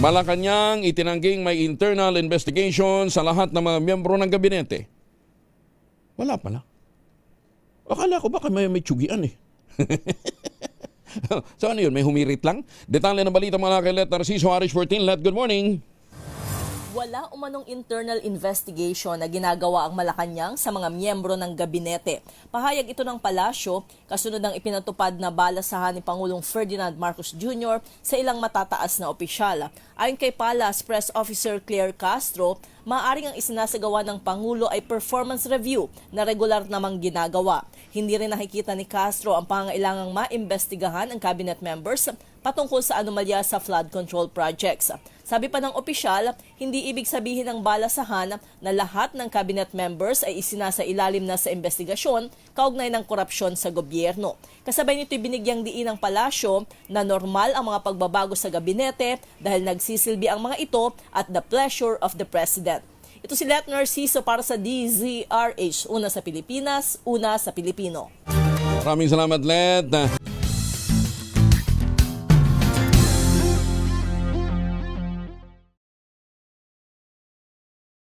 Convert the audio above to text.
Malacanang itinangging may internal investigation sa lahat ng mga miyembro ng gabinete. Wala pala. Akala ko baka may, may tsugian eh. so ano yun, may humirit lang? Detalye ng balita mga kay Let Narciso Arish 14. Let, good morning. Wala umanong internal investigation na ginagawa ang Malacanang sa mga miyembro ng gabinete. Pahayag ito ng palasyo kasunod ng ipinatupad na balasahan ni Pangulong Ferdinand Marcos Jr. sa ilang matataas na opisyal. Ayon kay Palas Press Officer Claire Castro, maaaring ang isinasagawa ng Pangulo ay performance review na regular namang ginagawa. Hindi rin nakikita ni Castro ang pangailangang maimbestigahan ang cabinet members patungkol sa anomalya sa flood control projects. Sabi pa ng opisyal, hindi ibig sabihin ng balasahan na lahat ng cabinet members ay isinasa ilalim na sa investigasyon kaugnay ng korupsyon sa gobyerno. Kasabay nito binigyang diin ng palasyo na normal ang mga pagbabago sa gabinete dahil nagsisilbi ang mga ito at the pleasure of the President. Ito si Let Narciso para sa DZRH, una sa Pilipinas, una sa Pilipino. Maraming salamat, Let.